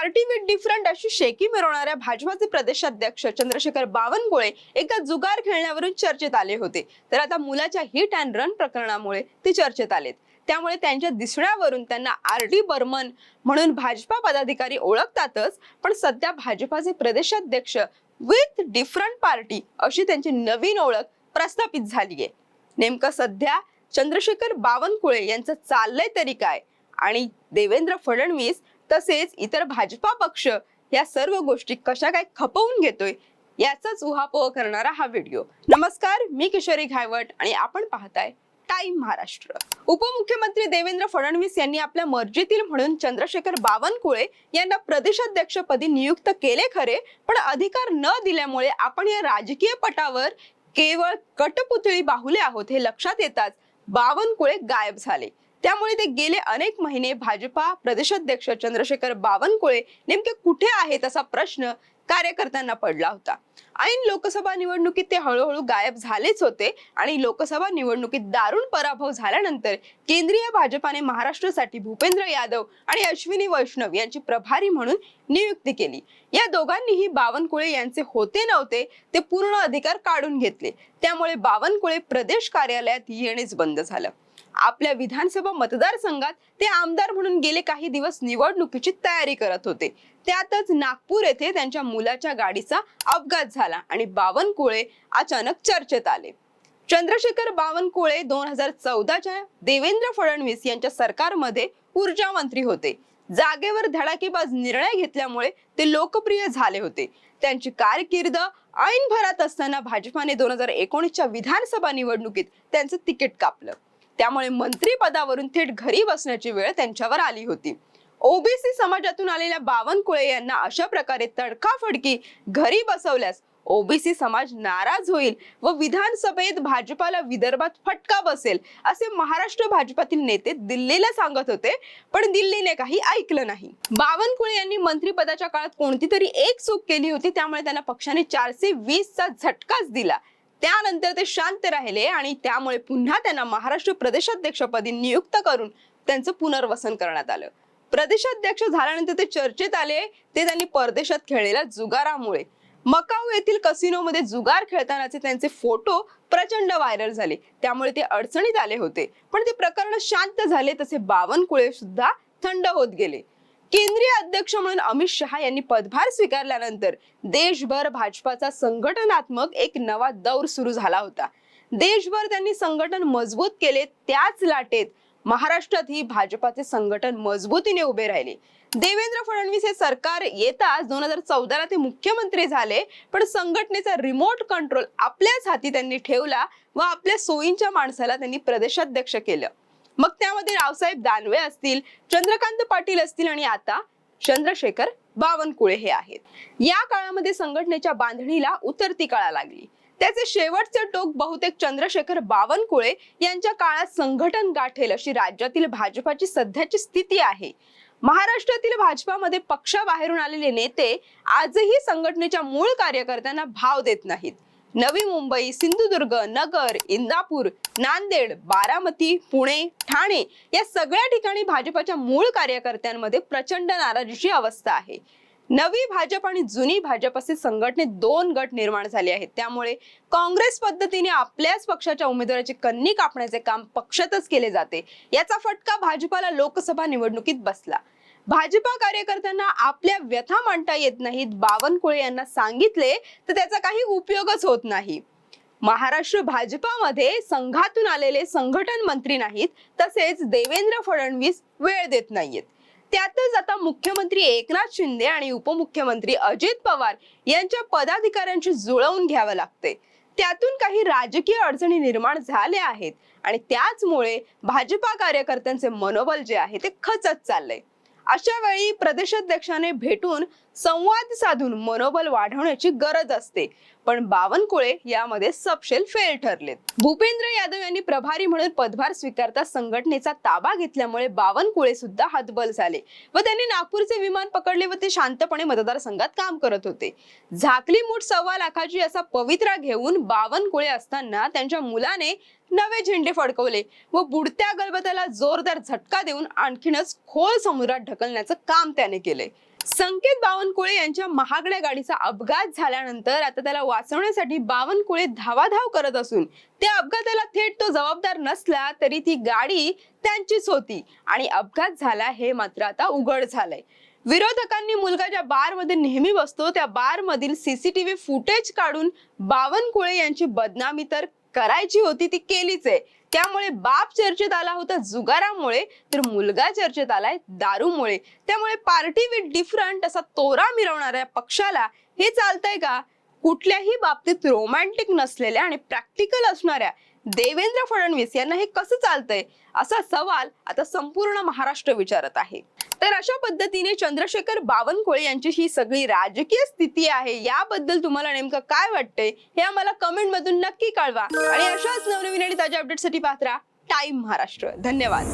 Party with different अशी शेकी मिरवणाऱ्या भाजपाचे प्रदेशाध्यक्ष चंद्रशेखर बावनकुळे एका जुगार खेळण्यावरून चर्चेत आले होते. तर आता मुलाच्या हिट अँड रन प्रकरणामुळे ते चर्चेत आलेत. त्यामुळे त्यांच्या दिसण्यावरून त्यांना आर डी बर्मन म्हणून भाजपा पदाधिकारी ओळखतातच पण सध्या भाजपाचे प्रदेशाध्यक्ष विथ डिफरंट पार्टी अशी त्यांची नवीन ओळख प्रस्थापित झालीये. नेमकं सध्या चंद्रशेखर बावनकुळे यांचं चाललंय तरी काय? आणि देवेंद्र फडणवीस तसेच इतर भाजपा पक्ष या सर्व गोष्टी कशा काय खपवून घेतोय याचाच उहापोह करणारा हा व्हिडिओ. नमस्कार मी किशोरी घायवट आणि आपण पाहताय टाइम महाराष्ट्र. उपमुख्यमंत्री देवेंद्र फडणवीस यांनी आपल्या मर्जीतील म्हणून चंद्रशेखर बावनकुळे यांना प्रदेशाध्यक्षपदी नियुक्त केले खरे पण अधिकार न दिल्यामुळे आपण या राजकीय पटावर केवळ कटपुतळी बाहुले आहोत हे लक्षात येताच बावनकुळे गायब झाले. त्यामुळे ते गेले अनेक महिने भाजपा प्रदेशाध्यक्ष चंद्रशेखर बावनकुळे नेमके कुठे आहेत असा प्रश्न कार्यकर्त्यांना पडला होता. ऐन लोकसभा निवडणुकीत ते हळूहळू गायब झालेच होते आणि लोकसभा निवडणुकीत दारुण पराभव झाल्यानंतर केंद्रीय भाजपाने महाराष्ट्रासाठी भूपेंद्र यादव आणि अश्विनी वैष्णव यांची प्रभारी म्हणून नियुक्ती केली. या दोघांनीही बावनकुळे यांचे होते नव्हते ते पूर्ण अधिकार काढून घेतले. त्यामुळे बावनकुळे प्रदेश कार्यालयात येणेच बंद झालं. आपल्या विधानसभा मतदारसंघात ते आमदार म्हणून गेले काही दिवस निवडणुकीची तयारी करत होते. त्यातच नागपूर येथे त्यांच्या मुलाच्या गाडीचा अपघात झाला आणि बावनकुळे अचानक चर्चेत आले. चंद्रशेखर बावनकुळे दोन हजार चौदाच्या देवेंद्र फडणवीस यांच्या सरकारमध्ये ऊर्जा मंत्री होते. जागेवर धडाकेबाज निर्णय घेतल्यामुळे ते लोकप्रिय झाले होते. त्यांची कारकीर्द ऐन भरात असताना भाजपाने दोन हजार एकोणीसच्या विधानसभा निवडणुकीत त्यांचं तिकीट कापलं. त्यामुळे मंत्री पदावरून थेट घरी बसण्याची वेळ त्यांच्यावर आली होती. ओबीसी समाजातून आलेल्या बावनकुळे यांना अशा प्रकारे तडकाफडकी घरी बसवल्यास ओबीसी समाज नाराज होईल व विधानसभेत भाजपाला विदर्भात फटका बसेल असे महाराष्ट्र भाजपातील नेते दिल्लीला सांगत होते पण दिल्लीने काही ऐकलं नाही. बावनकुळे यांनी मंत्रिपदाच्या काळात कोणती तरी एक चूक केली होती त्यामुळे त्यांना पक्षाने चारशे वीसचा झटकाच दिला. त्यानंतर ते शांत राहिले आणि त्यामुळे पुन्हा त्यांना महाराष्ट्र प्रदेशाध्यक्षपदी नियुक्त करून त्यांचं पुनर्वसन करण्यात आलं. प्रदेशाध्यक्ष झाल्यानंतर ते चर्चेत आले. ते त्यांनी परदेशात खेळलेल्या जुगारामुळे. मकाऊ येथील कसिनोमध्ये जुगार खेळतानाचे त्यांचे फोटो प्रचंड व्हायरल झाले. त्यामुळे ते अडचणीत आले होते. पण ते प्रकरण शांत झाले तसे बावनकुळे सुद्धा थंड होत गेले. केंद्रीय अध्यक्ष म्हणून अमित शहा यांनी पदभार स्वीकारल्यानंतर देशभर भाजपाचा संघटनात्मक एक नवा दौर सुरू झाला होता. देशभर त्यांनी संघटन मजबूत केले त्याच लाटेत महाराष्ट्रातही भाजपाचे संघटन मजबूतीने उभे राहिले. देवेंद्र फडणवीस हे सरकार येताच दोन हजार चौदाला ते मुख्यमंत्री झाले पण संघटनेचा रिमोट कंट्रोल आपल्याच हाती त्यांनी ठेवला व आपल्या सोयींच्या माणसाला त्यांनी प्रदेशाध्यक्ष केलं. मग त्यामध्ये रावसाहेब दानवे असतील चंद्रकांत पाटील असतील आणि आता चंद्रशेखर बावनकुळे हे आहेत. या काळामध्ये संघटनेच्या बांधणीला उतरती कळा लागली. त्याचे शेवटचे टोक बहुतेक चंद्रशेखर बावनकुळे यांच्या काळात संघटन गाठेल अशी राज्यातील भाजपाची सध्याची स्थिती आहे. महाराष्ट्रातील भाजपामध्ये पक्षाबाहेरून आलेले नेते आजही संघटनेच्या मूळ कार्यकर्त्यांना भाव देत नाहीत. नवी मुंबई सिंधुदुर्ग नगर इंदापूर नांदेड बारामती पुणे ठाणे या सगळ्या ठिकाणी भाजपाच्या मूळ कार्यकर्त्यांमध्ये प्रचंड नाराजीची अवस्था आहे. नवी भाजप आणि जुनी भाजप असे संघटनेत दोन गट निर्माण झाले आहेत. त्यामुळे काँग्रेस पद्धतीने आपल्याच पक्षाच्या उमेदवाराची कन्नी कापण्याचे काम पक्षातच केले जाते. याचा फटका भाजपाला लोकसभा निवडणुकीत बसला. भाजपा कार्यकर्त्यांना आपल्या व्यथा मांडता येत नाहीत बावनकुळे यांना सांगितले तर त्याचा काही उपयोगच होत नाही. महाराष्ट्र भाजपामध्ये संघातून आलेले संघटन मंत्री नाहीत तसेच देवेंद्र फडणवीस वेळ देत नाहीयेत. त्यातच आता मुख्यमंत्री एकनाथ शिंदे आणि उपमुख्यमंत्री अजित पवार यांच्या पदाधिकाऱ्यांची जुळवून घ्यावं लागते त्यातून काही राजकीय अडचणी निर्माण झाल्या आहेत आणि त्याचमुळे भाजपा कार्यकर्त्यांचे मनोबल जे आहे ते खचत चाललंय. अशा वेळी प्रदेशाध्यक्षाने भेटून संवाद साधून मनोबल वाढवण्याची गरज असते. पण बावनकुळे यामध्ये सपशेल फेल ठरलेत. भूपेंद्र यादव यांनी प्रभारी म्हणून पदभार स्वीकारता संघटनेचा ताबा घेतल्यामुळे बावनकुळे सुद्धा हतबल झाले व त्यांनी नागपूरचे विमान पकडले व ते शांतपणे मतदारसंघात काम करत होते. झाकली मूठ सव्वा लाखाची असा पवित्रा घेऊन बावनकुळे असताना त्यांच्या मुलाने नवे झेंडे फडकवले व बुडत्या गलबताला जोरदार झटका देऊन आणखीनच खोल समुद्रात ढकलण्याचं काम त्याने केले संकेत बावनकुळे यांच्या महागड्या गाडीचा अपघात झाल्यानंतर आता त्याला वाचवण्यासाठी बावनकुळे धावाधाव करत असून त्या अपघाताला थेट तो जबाबदार नसला तरी ती गाडी त्यांचीच होती आणि अपघात झाला हे मात्र आता उघड झालंय. विरोधकांनी मुलगा ज्या बारमध्ये नेहमी बसतो त्या बारमधील सीसीटीव्ही फुटेज काढून बावनकुळे यांची बदनामी तर करायची होती ती केलीच आहे. त्यामुळे बाप चर्चेत आला होता जुगारामुळे तर मुलगा चर्चेत आलाय दारूमुळे. त्यामुळे पार्टी विथ डिफरंट असा तोरा मिरवणाऱ्या पक्षाला हे चालतंय का? कुठल्याही बाबतीत रोमॅन्टिक नसलेल्या आणि प्रॅक्टिकल असणाऱ्या देवेंद्र फडणवीस यांना हे कसं चालतंय? असा सवाल आता संपूर्ण महाराष्ट्र विचारत आहे. तर अशा पद्धतीने चंद्रशेखर बावनकुळे यांची ही सगळी राजकीय स्थिती आहे याबद्दल तुम्हाला नेमकं काय वाटतंय हे आम्हाला कमेंट मधून नक्की कळवा. आणि अशाच नवनवीन आणि ताज्या अपडेटसाठी पात्रा टाइम महाराष्ट्र. धन्यवाद.